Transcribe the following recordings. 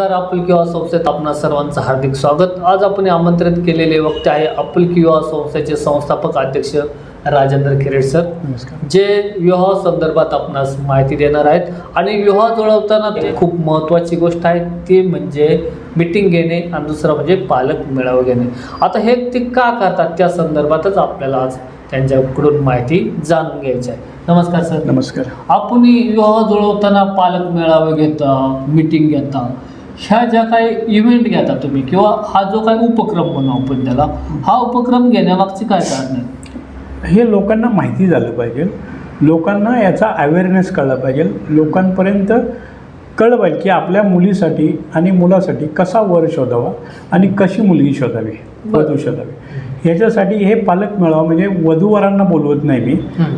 नमस्कार आपुलकी युवा संस्थेत आपणा सर्वांचं हार्दिक स्वागत. आज आपण आमंत्रित केलेले वक्ते आहे आपुलकी युवा संस्थेचे संस्थापक अध्यक्ष राजेंद्र खिरेड सर नमस्कार. जे विवाह संदर्भात आपणास माहिती देणार आहेत. आणि विवाह जुळवताना ते खूप महत्त्वाची गोष्ट आहे ती म्हणजे मिटिंग घेणे आणि दुसरं म्हणजे पालक मेळावा घेणे. आता हे ते का करतात? त्या संदर्भातच आपल्याला आज त्यांच्याकडून माहिती जाणून घ्यायची आहे. नमस्कार सर. नमस्कार. आपण विवाह जुळवताना पालक मेळावे घेता मीटिंग घेता ह्या ज्या काही इव्हेंट घेता तुम्ही किंवा हा जो काही उपक्रम म्हणू आपण त्याला हा उपक्रम घेण्यामागचे काय कारण आहे? हे लोकांना माहिती झालं पाहिजे. लोकांना याचा अवेअरनेस कळला पाहिजे. लोकांपर्यंत कळलं पाहिजे की आपल्या मुलीसाठी आणि मुलासाठी कसा वर शोधावा आणि कशी मुलगी शोधावी वधू शोधावी. याच्यासाठी हे पालक मेळावा म्हणजे वधूवरांना बोलवत नाही मी.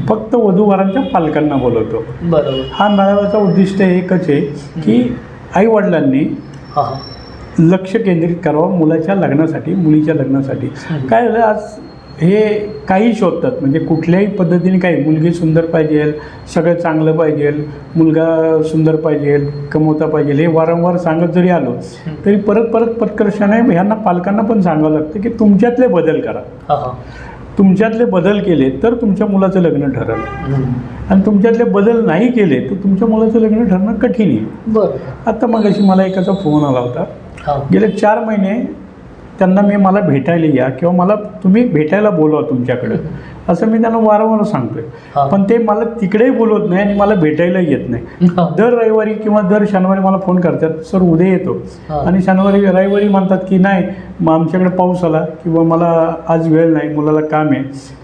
फक्त वधूवरांच्या पालकांना बोलवतो. बरोबर. हा मेळाव्याचा उद्दिष्ट एकच आहे की आईवडिलांनी हा हा. लक्ष केंद्रित करावं मुलाच्या लग्नासाठी मुलीच्या लग्नासाठी. काय झालं आज हे काही शोधतात म्हणजे कुठल्याही पद्धतीने काही मुलगी सुंदर पाहिजे सगळं चांगलं पाहिजे मुलगा सुंदर पाहिजे कमवता पाहिजे हे वारंवार सांगत जरी आलो तरी परत परत पत्कर्षाने ह्यांना पालकांना पण सांगावं लागतं की तुमच्यातले बदल करा. तुमच्यातले बदल केले तर तुमच्या मुलाचं लग्न ठरेल. आणि तुमच्यातले बदल नाही केले तर तुमच्या मुलाचं लग्न ठरणं कठीण आहे. बरोबर. आता मग अशी मला एकाचा फोन आला होता. गेले चार महिने त्यांना मी मला भेटायला या किंवा मला तुम्ही भेटायला बोलवा तुमच्याकडे. असं मी त्यांना वारंवार सांगतोय. पण ते मला तिकडेही बोलवत नाही आणि मला भेटायला येत नाही. दर रविवारी किंवा दर शनिवारी मला फोन करतात सर उद्या येतो. आणि शनिवारी रविवारी म्हणतात की नाही मग आमच्याकडे पाऊस आला किंवा मला आज वेळ नाही मुलाला काम आहे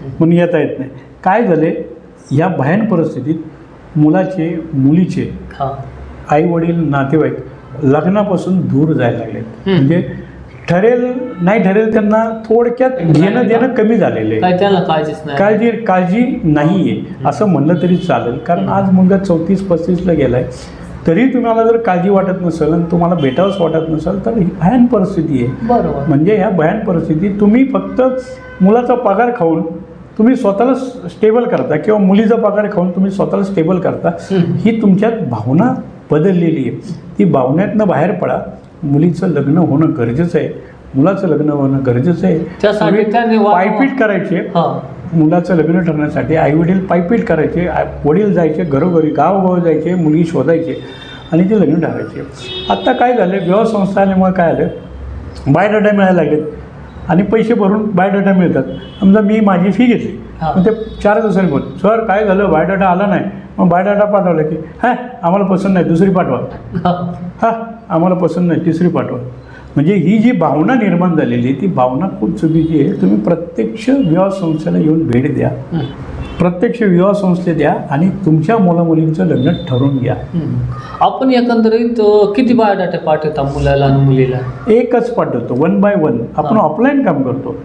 म्हणून येता येत नाही काय झाले या भयान परिस्थितीत मुलाचे मुलीचे आई वडील नातेवाईक लग्नापासून दूर जायला लागले. म्हणजे ठरेल नाही ठरेल त्यांना थोडक्यात घेणं देणं कमी झालेलं आहे. काय त्याला काळजीच नाही. काळजी काळजी नाही आहे असं म्हणलं तरी चालेल. कारण आज मुलगा चौतीस पस्तीसला गेलाय. तरी तुम्हाला जर काळजी वाटत नसेल आणि तुम्हाला भेटावंच वाटत नसेल तर ही भयान परिस्थिती आहे. बरोबर. म्हणजे ह्या भयान परिस्थितीत तुम्ही फक्त मुलाचा पगार खाऊन तुम्ही स्वतःला स्टेबल करता किंवा मुलीचा पगार खाऊन तुम्ही स्वतःला स्टेबल करता. ही तुमच्यात भावना बदललेली आहे. ती भावनेतनं बाहेर पडा. मुलीचं लग्न होणं गरजेचं आहे. मुलाचं लग्न होणं गरजेचं आहे. पायपीट करायचे. हा. मुलाचं लग्न ठरण्यासाठी आईवडील पायपीट करायचे. वडील जायचे घरोघरी गावोगाव जायचे मुलगी शोधायचे आणि ते लग्न ठरायचे आत्ता काय झालं? विवाह संस्था आल्यामुळे काय आलं? बायोडाटा मिळायला लागलेत. आणि पैसे भरून बायोडाटा मिळतात. समजा मी माझी फी घेतली. मग ते चार दिवसांनी बोल सर काय झालं? बायोडाटा आला नाही. मग बायोडाटा पाठवला की हां आम्हाला पसंत नाही दुसरी पाठवा हा. हां आम्हाला पसंत नाही तिसरी पाठवा म्हणजे ही जी भावना निर्माण झालेली आहे ती भावना खूप चुकीची आहे. तुम्ही प्रत्यक्ष विवाह संस्थेला येऊन भेट द्या. प्रत्यक्ष विवाह संस्थेत द्या आणि तुमच्या मुलामुलींचं लग्न ठरवून घ्या. आपण एकंदरीत किती बायोडाटे पाठवता मुलाला आणि मुलीला? एकच पाठवतो वन बाय वन. आपण. ऑफलाईन काम करतो.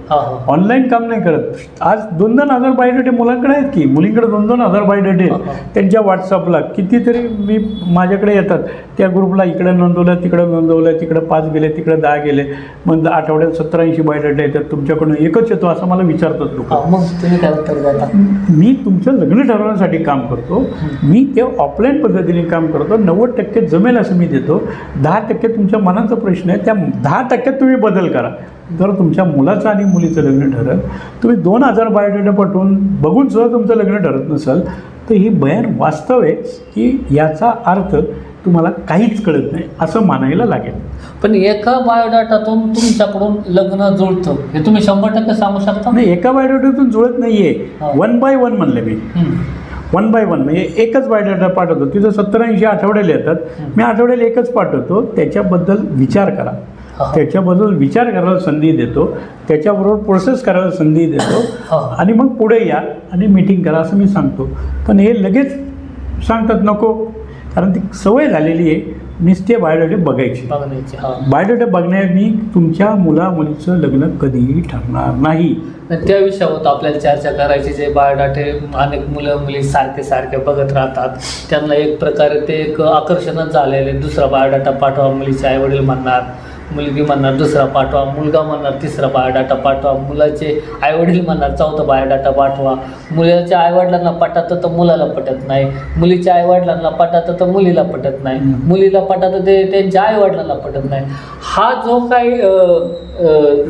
ऑनलाईन काम नाही करत. आज दोन दोन हजार बायोडेटे मुलांकडे आहेत की? मुलींकडे दोन दोन हजार बायोडेटे आहेत. त्यांच्या व्हॉट्सअपला कितीतरी मी माझ्याकडे येतात. त्या ग्रुपला इकडे नोंदवलं तिकडं नोंदवलं तिकडं पाच गेले तिकडं दहा गेले मग आठवड्यात सत्तर ऐंशी बायोडेटे येतात तुमच्याकडून एकच येतो असं मला विचारतात लोक. मग तुम्ही काय उत्तर देता? मी तुमचं लग्न ठरवण्यासाठी काम करतो मी ते ऑफलाईन पद्धतीने काम करतो नव्वद टक्के जमेल असं मी देतो दहा टक्के तुमच्या मनाचा प्रश्न आहे त्या दहा टक्क्यात तुम्ही बदल करा. जर तुमच्या मुलाचं आणि मुलीचं लग्न ठरल. तुम्ही दोन हजार बायोडेटा पाठवून बघून सुद्धा तुमचं लग्न ठरत नसेल तर ही भयान वास्तव आहे की याचा अर्थ तुम्हाला काहीच कळत नाही असं मानायला लागेल. पण एका बायोडाटातून तुमच्याकडून लग्न जुळतं. हे तुम्ही शंभर टक्के सांगू शकता? नाही एका बायोडेटातून जुळत नाही आहे. वन बाय वन म्हणलं मी. वन बाय वन म्हणजे एकच बायोडाटा पाठवतो. तिथं सत्तर ऐंशी आठवड्याला येतात. मी आठवड्याला एकच पाठवतो. त्याच्याबद्दल विचार करा. त्याच्याबद्दल विचार करायला संधी देतो. त्याच्याबरोबर प्रोसेस करायला संधी देतो. आणि मग पुढे या आणि मीटिंग करा असं मी सांगतो. पण हे लगेच सांगतात नको कारण ती सवय झालेली आहे नुसते बायोडाटे बघायची. बघण्याची हा. बायोडाटे बघण्याने तुमच्या मुला मुलीचं लग्न कधीही ठरणार नाही. आणि त्या विषयावर आपल्याला चर्चा करायची जे बायोडाटे अनेक मुलं मुली सारखे सारखे बघत राहतात. त्यांना एक प्रकारे ते एक आकर्षणच झालेले दुसरा बायोडाटा पाठवा मुलीचे आई वडील म्हणणार. मुलगी म्हणणार दुसरा पाठवा. मुलगा म्हणणार तिसरा बायोडाटा पाठवा. मुलाचे आईवडील म्हणणार चौथा बायोडाटा पाठवा. मुलाच्या आईवडिलांना पटत तर मुलाला पटत नाही. मुलीच्या आईवडिलांना पटत तर मुलीला पटत नाही. मुलीला पटत ते त्यांच्या आईवडिलांना पटत नाही. हा जो काही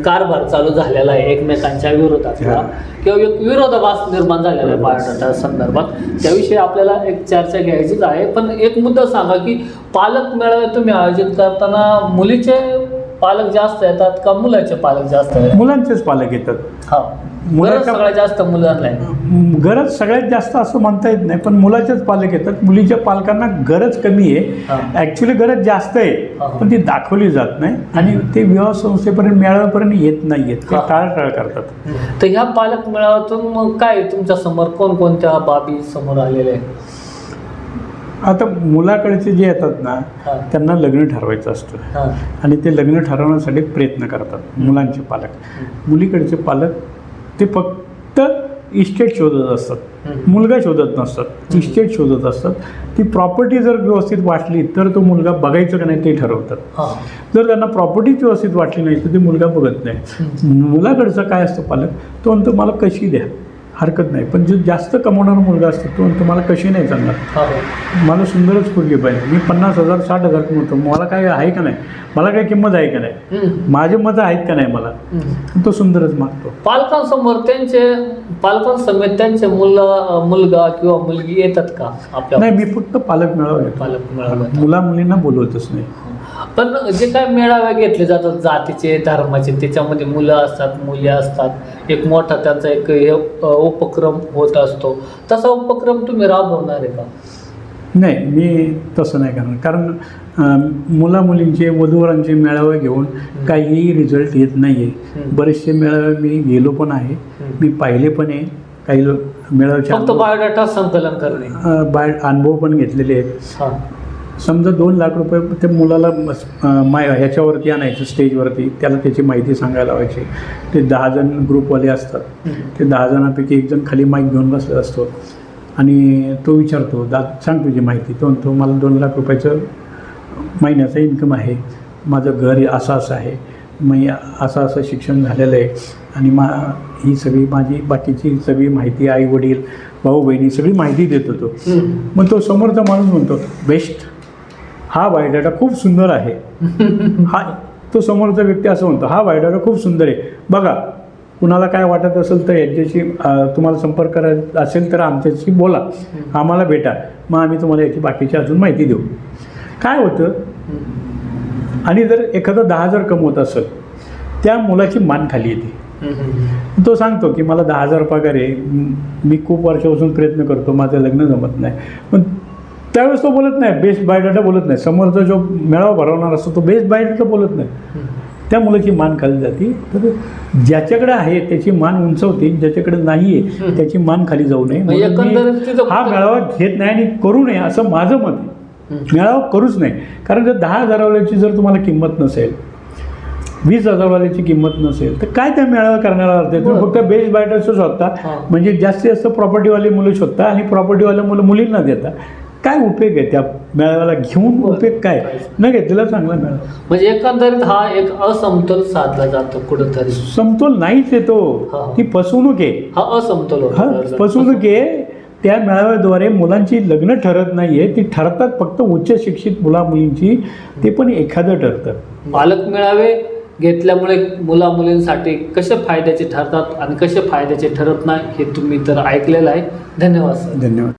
कारभार चालू झालेला आहे एकमेकांच्या विरोधातला किंवा एक विरोधाभास निर्माण झालेला आहे बायोडाटा संदर्भात त्याविषयी आपल्याला एक चर्चा घ्यायचीच आहे. पण एक मुद्दा सांगा की पालक मेळावे तुम्ही आयोजित करताना मुलीचे पालक जास्त येतात का मुलाचे पालक जास्त येतात? मुलांचेच पालक येतात. हा. मुलाच्या- मुलं सगळ्यात जास्त मुलांना आहे. गरज सगळ्यात जास्त असं म्हणता येत नाही पण मुलाचेच पालक येतात. मुलीच्या पालकांना गरज कमी हा. आहे ॲक्च्युली गरज जास्त आहे. पण ती दाखवली जात नाही आणि ते विवाह संस्थेपर्यंत मेळाव्यापर्यंत येत नाही आहेत. ते हा. टाळटाळ करतात. तर ह्या पालक मेळाव्यातून मग काय तुमच्यासमोर कोणकोणत्या बाबी समोर आलेल्या आहेत? आता मुलाकडचे जे येतात ना. त्यांना लग्न ठरवायचं असतं. आणि ते लग्न ठरवण्यासाठी प्रयत्न करतात मुलांचे पालक. मुलीकडचे पालक ते फक्त इस्टेट शोधत असतात. मुलगा शोधत नसतात इस्टेट शोधत असतात. ती प्रॉपर्टी जर व्यवस्थित वाटली तर तो मुलगा बघायचं का नाही ते ठरवतात. जर त्यांना प्रॉपर्टीच व्यवस्थित वाटली नाही तर ते मुलगा बघत नाही. मुलाकडचं काय असतं पालक? तो म्हणतो मला कशी द्या? हरकत नाही. पण जो जास्त कमवणारा मुलगा असतो तो मला कशी नाही चालणार? हा. मला सुंदरच पोरगी पाहिजे. मी पन्नास हजार साठ हजार कमवतो. मला काय आहे का नाही? मला काय किंमत आहे का नाही. माझे मतं आहेत का नाही मला. तो सुंदरच मागतो. पालकांसमोर त्यांचे पालकांसमेत त्यांचे मुलं मुलगा किंवा मुलगी येतात का नाही मी फक्त पालक मेळावा घेतो. पालक मुला मुलींना बोलवतच नाही. पण जे काय मेळावे घेतले जातात जातीचे धर्माचे त्याच्यामध्ये मुलं असतात मुली असतात. एक मोठा त्यांचा एक हे उपक्रम होत असतो. तसा उपक्रम तुम्ही राबवणार आहे का? नाही मी तसं नाही करणार. कारण मुला मुलींचे वधूवरांचे मेळावे घेऊन काहीही रिझल्ट येत नाही आहे. बरेचसे मेळावे मी गेलो पण आहे. मी पाहिले पण आहे. काही लोक मेळाव्याचे बायोडाटा संकलन करणे. बाय अनुभव पण घेतलेले आहेत. समजा दोन लाख रुपये त्या मुलाला माय ह्याच्यावरती आणायचं स्टेजवरती. त्याला त्याची माहिती सांगायला लावायची. ते दहा जण ग्रुपवाले असतात. ते दहा जणांपैकी एक जण खाली माईक घेऊन बसलेला असतो. आणि तो विचारतो दा सांग तुझी माहिती. तो म्हणतो मला दोन लाख रुपयाचं महिन्याचं इन्कम आहे. माझं घर असं असं आहे. मी असं असं शिक्षण झालेलं आहे. आणि मा ही सगळी माझी बाकीची सगळी माहिती आई वडील भाऊ बहिणी सगळी माहिती देतो तो. हम्म. मग तो समोरचा माणूस म्हणतो बेस्ट. हा बायोडाटा खूप सुंदर आहे. हा तो समोरचा व्यक्ती असं म्हणतो हा बायोडाटा खूप सुंदर आहे. बघा कुणाला काय वाटत असेल तर यांच्याशी तुम्हाला संपर्क करायचा असेल तर आमच्याशी बोला. आम्हाला भेटा. मग आम्ही तुम्हाला याची बाकीची अजून माहिती देऊ. काय होतं? आणि जर एखादा दहा हजार कमवत असेल त्या मुलाची मान खाली येते. तो सांगतो की मला दहा हजार पगार आहे. मी खूप वर्षापासून प्रयत्न करतो. माझं लग्न जमत नाही. पण त्यावेळेस तो बोलत नाही बेस्ट बायोडाटा बोलत नाही समोरचा जो मेळावा भरवणार असतो तो बेस्ट बायोडाटा बोलत नाही त्या मुलाची मान खाली जाते तर ज्याच्याकडे आहे त्याची मान उंचवते ज्याच्याकडे नाही आहे. त्याची मान खाली जाऊ नये हा मेळावा घेत नाही आणि करू नये असं माझं मत आहे. मेळावा करूच नाही कारण जर दहा हजारवाल्याची जर तुम्हाला किंमत नसेल वीस हजारवाल्याची किंमत नसेल तर काय त्या मेळावा करण्याला अर्थ आहे? तुम्ही. फक्त बेस्ट बायटर्स शोधता. म्हणजे जास्तीत जास्त प्रॉपर्टीवाले मुलं शोधता आणि प्रॉपर्टीवाले मुलं मुलींना देता काय उपयोग आहे त्या मेळाव्याला? घेऊन. उपयोग काय? न घेतलेला चांगला मेळावा म्हणजे एकंदरीत हा एक असमतोल साधला जातो कुठंतरी. समतोल नाहीच येतो हां. ती फसवणूक आहे. हा असमतोल होतो. हा फसवणूक आहे. त्या मेळाव्याद्वारे मुलांची लग्न ठरत नाहीये. ती ठरतात फक्त उच्च शिक्षित मुला मुलींची. ते पण एखादं ठरतं. पालक मेळावे घेतल्यामुळे मुला मुलींसाठी कसे फायद्याचे ठरतात आणि कसे फायद्याचे ठरत नाही हे तुम्ही तर ऐकलेलं आहे. धन्यवाद सर. धन्यवाद.